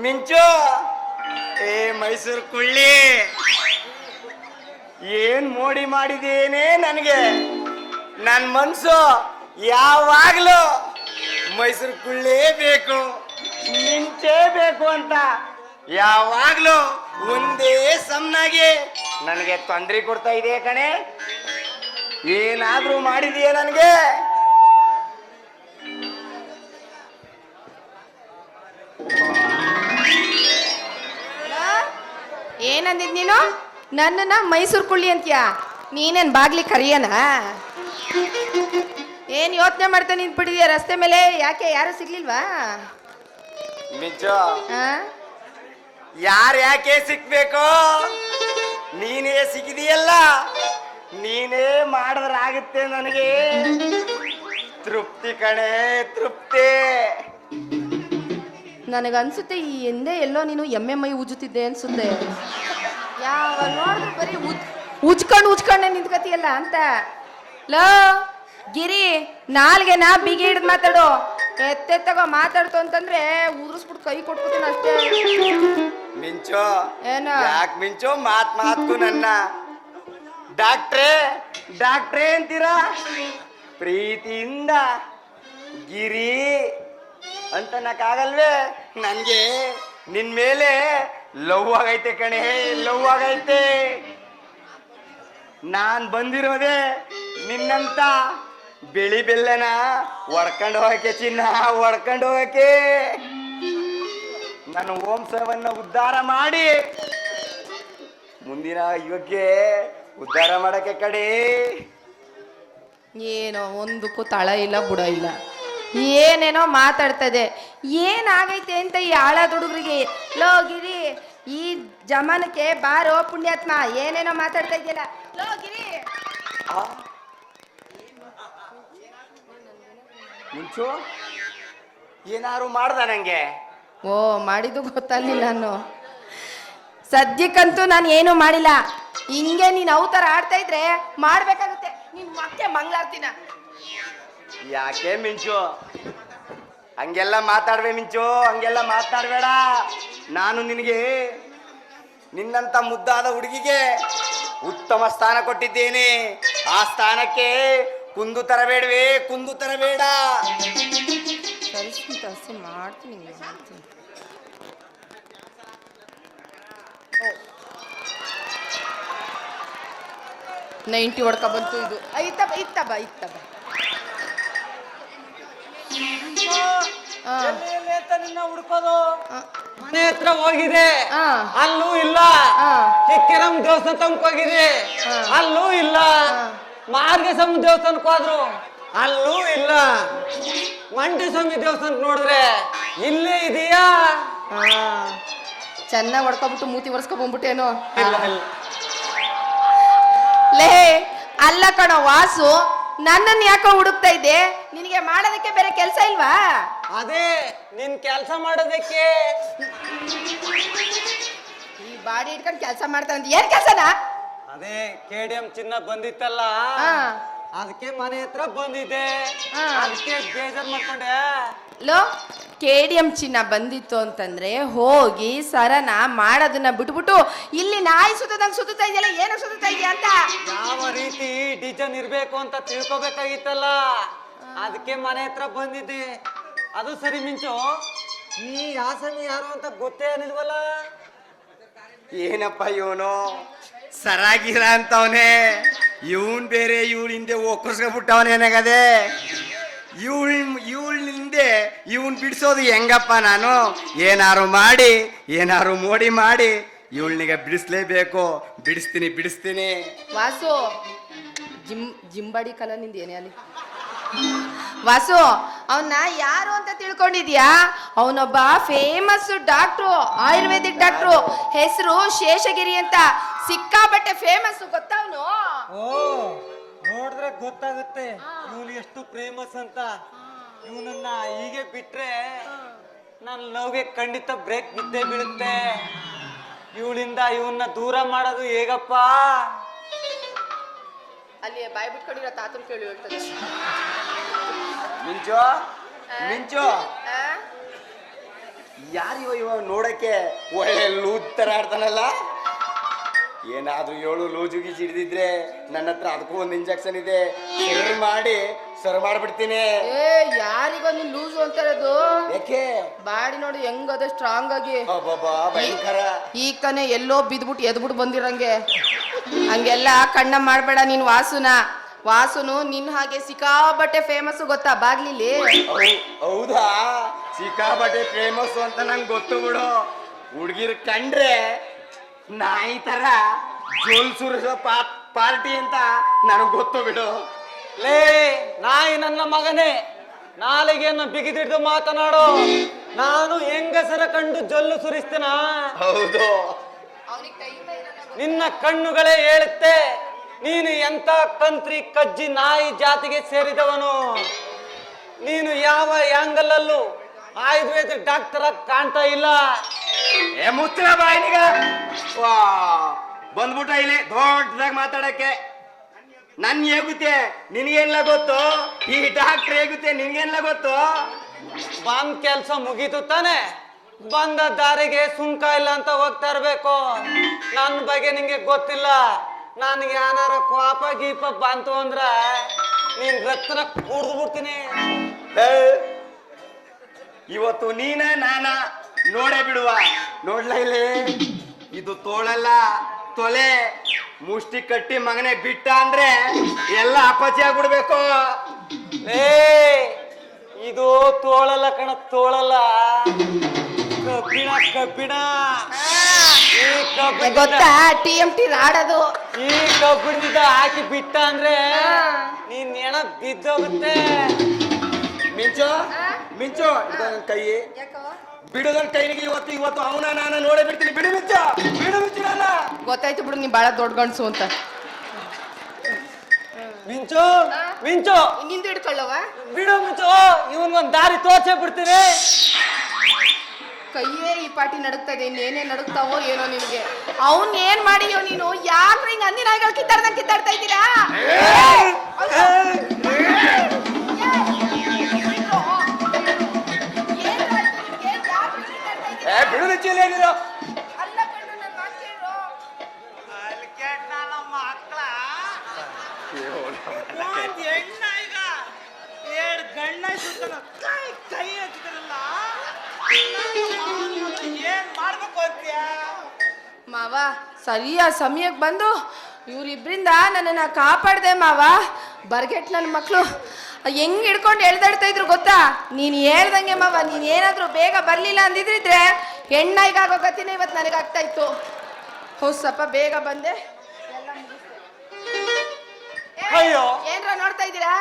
ಮಿಂಚು. ಏ, ಮೈಸೂರು ಕುಳ್ಳಿ. ಏನ್ ಮೋಡಿ ಮಾಡಿದೇನೆ ನನಗೆ? ನನ್ನ ಮನ್ಸು ಯಾವಾಗ್ಲೂ ಮೈಸೂರು ಕುಳ್ಳೇ ಬೇಕು. ಮಿಂಚೇ ಬೇಕು ಅಂತ. ಯಾವಾಗ್ಲೂ ಒಂದೇ ಸಮನಾಗಿ ನನಗೆ ತೊಂದರೆ ಕೊಡ್ತಾ ಇದೆ ಕಣೆ? ಏನಾದ್ರೂ ಮಾಡಿದೀಯ ನನಗೆ? ಏನಂದಿದ್ ನೀನು? ನನ್ನನ್ನ ಮೈಸೂರು ಕುಳ್ಳಿ ಅಂತೀಯ? ನೀನೇನ್ ಬಾಗ್ಲಿ ಕರಿಯನ? ಏನ್ ಯೋಚನೆ ಮಾಡ್ತಾ ನಿಂತ್ಬಿಟ್ಟಿದ್ಯಾ ರಸ್ತೆ ಮೇಲೆ? ಯಾಕೆ ಯಾರು ಸಿಗ್ಲಿಲ್ವಾ? ನಿಜ. ಆ? ಯಾರು ಯಾಕೆ ಸಿಕ್ಬೇಕು? ನೀನೇ ಸಿಗಿದೆಯಲ್ಲ? ನೀನೇ ಮಾಡಿದ್ರಾಗುತ್ತೆ ನನಗೆ. ತೃಪ್ತಿ ಕಣೆ ತೃಪ್ತಿ. ನನಗನ್ಸುತ್ತೆ ಈ ಹಿಂದೆ ಎಲ್ಲೋ ನೀನು ಎಮ್ಮೆ ಮೈ ಉಜ್ಜುತ್ತಿದ್ದೆ ಅನ್ಸುತ್ತೆ. ಯಾವ ನೋಡ್ರಿ ಬರೀ ಉಜ್ ಉಜ್ಕೊಂಡು ಉಜ್ಕೊಂಡೆ ನಿಂತ್ಕತಿಯಲ್ಲ ಅಂತ. ಲೋ ಗಿರಿ ನಾಲ್ಗೆ ನಾ ಬಿಗಿ ಹಿಡಿದು ಮಾತಾಡು. ಎತ್ತೆತ್ತಗೋ ಮಾತಾಡ್ತು ಅಂತಂದ್ರೆ ಉದುರಿಸ್ಬಿಟ್ಟು ಕೈ ಕೊಟ್ಕೊತೀನಿ ಅಷ್ಟೇ. ಮಿಂಚೋ ಏನೋ? ಯಾಕೆ ಮಿಂಚೋ? ಮಾತ್ ಮಾತ್ಕು ನನ್ನ. ಡಾಕ್ಟ್ರೇ ಡಾಕ್ಟ್ರೇ ಅಂತೀರಾ? ಪ್ರೀತಿಯಿಂದ ಗಿರಿ ಅಂತ ನಕ್ಕಾಗಲ್ವೇ ನನಗೆ ನಿನ್ ಮೇಲೆ ಲವ್ ಆಗೈತೆ ಕಣೆ ಲವ್ ಆಗೈತೆ ನಾನ್ ಬಂದಿರೋದೆ ನಿನ್ನಂತ ಬಿಳಿ ಬೆಲ್ಲನ ಒಡ್ಕೊಂಡು ಹೋಗಕ್ಕೆ, ಚಿನ್ನ ಒಡ್ಕೊಂಡು ಹೋಗಕ್ಕೆ. ನನ್ನ ವಂಶವನ್ನ ಉದ್ಧಾರ ಮಾಡಿ ಮುಂದಿನ ಯುಗಕ್ಕೆ ಉದ್ಧಾರ ಮಾಡಕ್ಕೆ ಕಡೆ ಏನೋ ಒಂದಕ್ಕೂ ತಳ ಇಲ್ಲ, ಬುಡ ಇಲ್ಲ. ಏನೇನೋ ಮಾತಾಡ್ತದೆ. ಏನಾಗೈತೆ ಅಂತ ಈ ಆಳ ಹುಡುಗರಿಗೆ ಲೋ ಈ ಜಮಾನಕ್ಕೆ ಬಾರೋ ಪುಣ್ಯಾತ್ಮ ಏನೇನೋ ಮಾತಾಡ್ತಾ ಇದೆಯಲ್ಲ ಮುಂಚು? ಏನಾರು ಮಾಡ್ದ ನಂಗೆ? ಓ ಮಾಡಿದ್ದು ಗೊತ್ತಲ್ಲಿಲ್ಲ ನಾನು. ಸದ್ಯಕ್ಕಂತೂ ನಾನು ಏನು ಮಾಡಿಲ್ಲ. ಹಿಂಗೆ ನೀನು ಅವತಾರ ಆಡ್ತಾ ಇದ್ರೆ ಮಾಡ್ಬೇಕಾಗುತ್ತೆ. ನೀನ್ ಮತ್ತೆ ಮಂಗ್ಲಾಡ್ತೀನ ಯಾಕೆ ಮಿಂಚು? ಹಂಗೆಲ್ಲ ಮಾತಾಡ್ಬೇ ಮಿಂಚು ಹಂಗೆಲ್ಲ ಮಾತಾಡ್ಬೇಡ. ನಾನು ನಿನಗೆ ನಿನ್ನಂತ ಮುದ್ದಾದ ಹುಡುಗಿಗೆ ಉತ್ತಮ ಸ್ಥಾನ ಕೊಟ್ಟಿದ್ದೇನೆ. ಆ ಸ್ಥಾನಕ್ಕೆ ಕುಂದು ತರಬೇಡವೇ ಕುಂದು ತರಬೇಡ. ಮಾಡ್ತೀನಿ ನೈಂಟಿ ಹೊಡ್ಕ ಬಂತು ಇದು. ಐತಬ ಇತ್ತಬ ನಿನ್ನ ಹುಡ್ಕೋದು? ಮನೆ ಹತ್ರ ಹೋಗಿದೆ. ಅಲ್ಲೂ ಇಲ್ಲ. ಆ. ಚಿಕ್ಕಿರಮ್ ದೇವಸ್ಥಾನ ತಂಕೋಗಿದೆ ಹೋಗಿದೆ ಅಲ್ಲೂ ಇಲ್ಲ. ಮಾರ್ಗ ಸ್ವಾಮಿ ದೇವಸ್ಥಾನಕ್ಕೆ ಹೋದ್ರು. ಅಲ್ಲೂ ಇಲ್ಲ. ಒಂಟಿ ಸ್ವಾಮಿ ದೇವಸ್ಥಾನಕ್ಕೆ ನೋಡಿದ್ರೆ ಇಲ್ಲೇ ಇದೆಯಾ? ಚೆನ್ನಾಗಿ ಹೊಡ್ಕೊಬಿಟ್ಟು ಮೂತಿ ಇಲ್ಲ ಇಲ್ಲ. ಲೇ ಅಲ್ಲ ಕಣ ವಾಸು. ನನ್ನನ್ನು ಯಾಕೋ ಹುಡುಕ್ತಾ ಇದ್ದೆ? ನಿನಗೆ ಮಾಡೋದಕ್ಕೆ ಬೇರೆ ಕೆಲಸ ಇಲ್ವಾ? ಅದೇ ನಿನ್ ಕೆಲಸ ಮಾಡೋದಕ್ಕೆ. ಈ ಬಾಡಿ ಇಟ್ಕೊಂಡು ಕೆಲಸ ಮಾಡ್ತಾ ಅಂತ ಏನ್ ಕೆಲಸನ? ಅದೇ ಕೆ ಡಿ ಎಂ ಚಿನ್ನ ಬಂದಿತ್ತಲ್ಲ. ಅದಕ್ಕೆ ಮನೆ ಹತ್ರ ಬಂದಿದ್ದೆ. ಅದಕ್ಕೆ ಬೇಜಾರ್ ಮಾಡ್ಕೊಂಡೆ. ಲೋ ಕೆ ಡಿ ಎಂ ಚಿನ್ನ ಬಂದಿತ್ತು ಅಂತಂದ್ರೆ ಹೋಗಿ ಸರನ ಮಾಡೋದನ್ನ ಬಿಟ್ಬಿಟ್ಟು ಇಲ್ಲಿ ನಾಯಿ ಸುತ್ತದಂಗ್ ಸುತ್ತಾ ಇದೆಯಲ್ಲ ಏನು ಸುತ್ತಾ ಇದೆಯಾ ಅಂತ? ಯಾವ ರೀತಿ ಡಿಸೈನ್ ಇರ್ಬೇಕು ಅಂತ ತಿಳ್ಕೊಬೇಕಾಗಿತ್ತಲ್ಲ. ಅದಕ್ಕೆ ಮನೆ ಹತ್ರ ಬಂದಿದ್ದೆ. ಅದು ಸರಿ ಮಿಂಚು. ಈ ಆಸಮಿ ಯಾರು ಅಂತ ಗೊತ್ತೇ ಅನ್ನಿಲ್ವಲ್ಲ ಏನಪ್ಪ ಇವನು? ಸರಾಗಿರ ಅಂತವನೇ. ಇವನ್ ಬೇರೆ ಇವಳ ಹಿಂದೆ ಒಕ್ಕರ್ಸ್ಕೊಬಿಟ್ಟವನೇ ಏನಾಗದೆ ಇವಳ ಇವಳ ಹಿಂದೆ ಇವನ್ ಬಿಡಿಸೋದು ಹೆಂಗಪ್ಪ ನಾನು? ಏನಾರು ಮಾಡಿ ಏನಾರು ಮೋಡಿ ಮಾಡಿ ಇವಳನಿಗೆ ಬಿಡಿಸ್ಲೇಬೇಕು. ಬಿಡಿಸ್ತೀನಿ ಬಿಡಿಸ್ತೀನಿ. ವಾಸು ಜಿಮ್ ಜಿಂಬಾಡಿ ಕಲ ನಿಂದ ಏನೇ ಅಲ್ಲಿ? ವಾಸು ಅವನ್ನ ಯಾರು ಅಂತ ತಿಳ್ಕೊಂಡಿದ್ಯಾ? ಅವನೊಬ್ಬ ಫೇಮಸ್ ಡಾಕ್ಟ್ರು ಆಯುರ್ವೇದಿಕ್ ಡಾಕ್ಟ್ರು ಹೆಸರು ಶೇಷಗಿರಿ ಅಂತ. ಸಿಕ್ಕಾಪಟ್ಟೆ ಫೇಮಸ್ ಗೊತ್ತಾ ಅವನು? ಓ. ನೋಡಿದ್ರೆ ಗೊತ್ತಾಗುತ್ತೆ. ಇವನು ಎಷ್ಟು ಫೇಮಸ್ ಅಂತ. ಇವನನ್ನ ಹೀಗೆ ಬಿಟ್ರೆ ನನ್ನ ಲವ್ಗೆ ಖಂಡಿತ ಬ್ರೇಕ್ ಬಿದ್ದೇ ಬೀಳುತ್ತೆ. ಇವಳಿಂದ ಇವನ್ನ ದೂರ ಮಾಡೋದು ಹೇಗಪ್ಪ? ಅಲ್ಲಿ ಬಾಯ್ ಬಿಟ್ಕೊಂಡಿರೋ ತಾತರು ಕೇಳಿ ಹೇಳ್ತದೆ. ಮಿಂಚು? ಮಿಂಚು? ಯಾರಿವ ಇವ ನೋಡಕ್ಕೆ ಒಳ್ಳೆ ಲೂತ್ ತರ ಆಡ್ತಾನಲ್ಲ? ಏನಾದ್ರೂ ಏಳು ಲೂಜು ಗೀಜು ಹಿಡಿದಿದ್ರೆ ನನ್ನ ಹತ್ರ ಅದಕ್ಕೂ ಒಂದು ಇಂಜೆಕ್ಷನ್ ಇದೆ. ಸರ್ ಮಾಡಿ ಸರ್ ಮಾಡ್ಬಿಡ್ತೀನಿ. ಏ ಯಾರಿಗೋ ನೀನ್ ಲೂಸು ಅಂತ ಹೇಳೋದು ಯಾಕೆ ಬಾಡಿ ನೋಡಿ ಹೆಂಗದ ಸ್ಟ್ರಾಂಗ್ ಆಗಿ. ಅಬ್ಬಬ್ಬಾ, ಭಯಂಕರ. ಈಗ ತಾನೇ ಎಲ್ಲೋ ಬಿದ್ಬಿಟ್ಟು ಎದ್ಬಿಟ್ಟು ಬಂದಿರಂಗೆ. ಹಂಗೆಲ್ಲ ಕಣ್ಣ ಮಾಡ್ಬೇಡ ನೀನ್ ವಾಸುನ. ವಾಸುನು ನಿನ್ ಹಾಗೆ ಸಿಕ್ಕಾಬಟ್ಟೆ ಫೇಮಸ್ ಗೊತ್ತಾ ಬಾಗ್ಲಿಲಿ? ಹೌ- ಹೌದಾ? ಸಿಕ್ಕಾಪಟ್ಟೆ ಫೇಮಸ್ ಅಂತ ನಂಗೆ ಗೊತ್ತು ಬಿಡು. ಹುಡ್ಗಿರ್ ಕಂಡ್ರೆ ನಾಯಿ ತರ. ಜೋಲ್ ಸುರಿಸೋ ಪಾ- ಪಾರ್ಟಿ ಅಂತ ನನಗೆ ಗೊತ್ತು ಬಿಡು. ಲೇ ನಾಯಿ ನನ್ನ ಮಗನೇ. ನಾಲಿಗೆಯನ್ನು ಬಿಗಿದಿಡ್ದು ಮಾತನಾಡು. ನಾನು ಹೆಂಗಸರ ಕಂಡು ಜೊಲ್ಲು ಸುರಿಸ್ತೇನ? ಹೌದು. ನಿನ್ನ ಕಣ್ಣುಗಳೇ ಹೇಳುತ್ತೆ. ನೀನು ಎಂತ ತಂತ್ರಿ ಕಜ್ಜಿ ನಾಯಿ ಜಾತಿಗೆ ಸೇರಿದವನು? ನೀನು ಯಾವ ಆಂಗಲ್ ಅಲ್ಲೂ ಆಯುರ್ವೇದ ಡಾಕ್ಟರ್ ಕಾಣ್ತಾ ಇಲ್ಲ. ಏ ಮುಚ್ಚಲ ಬಾಯಿನಿಗ ವಾ ಬಂದ್ಬಿಟ್ಟ ಇಲ್ಲಿ ದೊಡ್ಡದಾಗ ಮಾತಾಡಕ್ಕೆ. ನನ್ ಹೇಗುತ್ತೆ ನಿನಗೇನ್ಲ ಗೊತ್ತು? ಈ ಡಾಕ್ಟರ್ ಹೇಗುತ್ತೆ ನಿನ್ಗೆಲ್ಲ ಗೊತ್ತು? ಬಂದ್ ಕೆಲ್ಸ ಮುಗೀತು ತಾನೆ. ಬಂದ ದಾರಿಗೆ ಸುಂಕ ಇಲ್ಲ ಅಂತ ಹೋಗ್ತಾ ಇರ್ಬೇಕು. ನನ್ನ ಬಗ್ಗೆ ನಿಂಗೆ ಗೊತ್ತಿಲ್ಲ. ನನ್ಗೆ ಏನಾರ ಕೋಪ ಗೀಪ ಬಂತು ಅಂದ್ರ ನೀನ್ ರಕ್ತನ ಕುಡ್ದು ಬಿಡ್ತೀನಿ. ಇವತ್ತು ನೀನ ನಾನ? ನೋಡೇ ಬಿಡುವ. ನೋಡ್ಲೇ ಇಲ್ಲಿ? ಇದು ತೋಳಲ್ಲ ತೊಲೆ. ಮುಷ್ಟಿ ಕಟ್ಟಿ ಮಗನೆ ಬಿಟ್ಟ ಅಂದ್ರೆ ಎಲ್ಲ ಅಪಚಿ ಆಗ್ಬಿಡ್ಬೇಕು. ಏ ಇದು ತೋಳಲ್ಲ ಕಣ ತೋಳಲ್ಲ. ಕಬ್ಬಿಣ ಕಬ್ಬಿಣ. ಈ ಕಬ್ಬಿಣ ಗೊತ್ತಾ? ಟಿ ಎಂ ಟಿ ಆಡೋದು ಈ ಕಬ್ಬಿಣದಿಂದ ಹಾಕಿ ಬಿಟ್ಟ ಅಂದ್ರೆ ನೀನ್ ಏನ ಬಿದ್ದೋಗುತ್ತೆ. ಮಿಂಚು ಮಿಂಚು ಇದು ನನ್ ಕೈ ಬಿಡು ನನ್ ಕೈನಿಗೆ ಇವತ್ತು ಇವತ್ತು ಅವನ ನಾನು ನೋಡೇ ಬಿಡ್ತೀನಿ. ಬಿಡು ಮಿಚ್ಚ. ಬಿಡು ಮಿಂಚು ನನ್ನ. ಗೊತ್ತಾಯ್ತು ಬಿಡು ನೀನ್ ಬಾಳ ದೊಡ್ಡ ಗಂಡ್ಸು ಅಂತ. ಮಿಂಚು ಮಿಂಚು. ನಿಂದು ಹಿಡ್ಕೊಳ್ಳವ? ಬಿಡು ಮಿಂಚು. ದಾರಿ ತೋರ್ಸೇ ಬಿಡ್ತೀನಿ. ಕೈಯೇ ಈ ಪಾಟಿ ಇದೆ ಇನ್ನೇನೇ ನಡುಗ್ತಾವೋ ಏನೋ ನಿನ್ಗೆ. ಅವ್ನ್ ಏನ್ ಮಾಡಿಯೋ ನೀನು? ಯಾರು ಹಿಂಗ್ ಅಂದಿನ ಕಿತ್ತಾಡ್ದಂಗ್ ಕಿತ್ತಾಡ್ತಾ ಇದ್ದೀರಾ? ಮಾವ. ಸರಿಯ ಸಮಯಕ್ಕೆ ಬಂದು ಇವರಿಬ್ಬರಿಂದ ನನ್ನನ್ನು ಕಾಪಾಡಿದೆ ಮಾವ. ಬರ್ಗೆಟ್ ನನ್ನ ಮಕ್ಕಳು ಹೆಂಗ್ ಹಿಡ್ಕೊಂಡು ಎಳ್ದಾಡ್ತಾ ಇದ್ರು ಗೊತ್ತಾ? ನೀನು ಹೇಳ್ದಂಗೆ ಮಾವ ನೀನು ಏನಾದರೂ ಬೇಗ ಬರಲಿಲ್ಲ ಅಂದಿದ್ರಿದ್ರೆ ಹೆಣ್ಣಾಗಾಗೋ ಗತಿನೇ ಇವತ್ತು ನನಗಾಗ್ತಾ ಇತ್ತು. ಹೌದ್ ಸಪ್ಪ ಬೇಗ ಬಂದೆ. ಅಯ್ಯೋ. ಏನ್ರ ನೋಡ್ತಾ ಇದ್ದೀರಾ?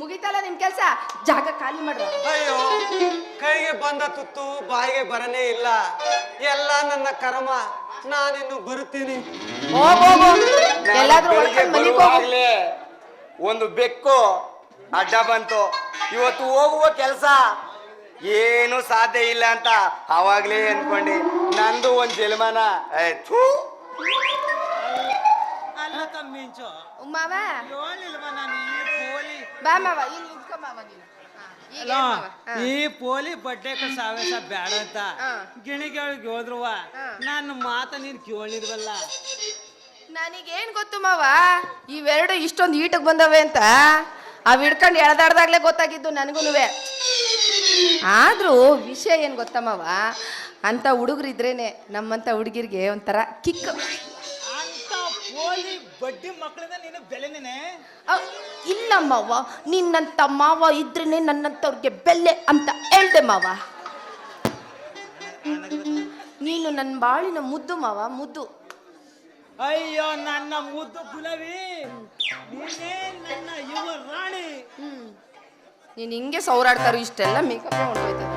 ಮುಗಿತಲ್ಲ ನಿಮ್ ಕೆಲ್ಸ? ಜಾಗ ಖಾಲಿ ಮಾಡ್ರಿ ಅಯ್ಯೋ ಕೈಗೆ ಬಂದ ತುತ್ತು ಬಾಯಿಗೆ ಬರನೇ ಇಲ್ಲ. ಎಲ್ಲ ನನ್ನ ಕರ್ಮ. ನಾನಿನ್ನು ಬರುತ್ತೀನಿ. ಎಲ್ಲಾದ್ರೂ ಒಂದು ಬೆಕ್ಕು ಅಡ್ಡ ಬಂತು. ಇವತ್ತು ಹೋಗುವ ಕೆಲಸ ಏನು ಸಾಧ್ಯ ಇಲ್ಲ ಅಂತ ಅವಾಗ್ಲೇ ಅನ್ಕೊಂಡಿ. ನಂದು ಒಂದ್ ಜಲಮಾನ ಆಯ್ತು ಥು. ಅಲ್ಲ ಕಮ್ಮಿಂಚು ಮಾವ ಹೇಳಿಲ್ವ ಬಾ ಮಾವ ಇಲ್ಲಿ ನಿಂತ್ಕೊ ಮಾವ ನೀನು ಹಾ, ಈಗ ಅಲ್ಲ ಏನ್ ಮಾವ? ಹಾ. ಈ ಪೋಲಿ ಬಡ್ಡೆಕ ಸಾವೇಸ ಬೇಡ ಅಂತ ಹಾ. ಗಿಣಿಗಳಿಗೆ ಹೋದ್ರುವ ಹಾ. ನನ್ನ ಮಾತ ನೀನ್ ಕೇಳಿದ್ವಲ್ಲ ನನಗೇನ್ ಗೊತ್ತು ಮಾವ ಇವೆರಡು ಇಷ್ಟೊಂದು ಈಟಕ್ ಬಂದವೆ ಅಂತ ಅವ್ ಹಿಡ್ಕೊಂಡು ಎಳ್ದಾಡ್ದಾಗ್ಲೇ ಗೊತ್ತಾಗಿದ್ದು ನನಗೂನುವೆ ಆದ್ರೂ ವಿಷಯ ಏನ್ ಗೊತ್ತಾ ಮಾವ ಅಂತ ಹುಡುಗರಿದ್ರೇನೆ ನಮ್ಮಂತ ಹುಡುಗಿರ್ಗೆ ಒಂಥರ ಕಿಕ್ ಅಂತ ಪೋಲಿ ಬಡ್ಡಿ ಮಕ್ಕಳಿಂದ ನೀನು ಬೆಲೆನೇನೆ? ಅವ್- ಇಲ್ಲ ಮಾವ ನಿನ್ನಂತ ಮಾವ ಇದ್ರೇನೆ ನನ್ನಂತವ್ರಿಗೆ ಬೆಲೆ ಅಂತ ಹೇಳ್ದೆ ಮಾವ. ನೀನು ನನ್ನ ಬಾಳಿನ ಮುದ್ದು ಮಾವ ಮುದ್ದು. ಅಯ್ಯೋ ನನ್ನ ಮುದ್ದು ಗುಲಾಬಿ ನೀನೇ ನನ್ನ ಯುವ ರಾಣಿ. ನೀನು ನೀನ್ ಹಿಂಗೆ ಸೌರಾಡ್ತಾರು ಇಷ್ಟೆಲ್ಲ ಮೇಕಪ್ ಹೊಂಟೋಯ್ತದೆ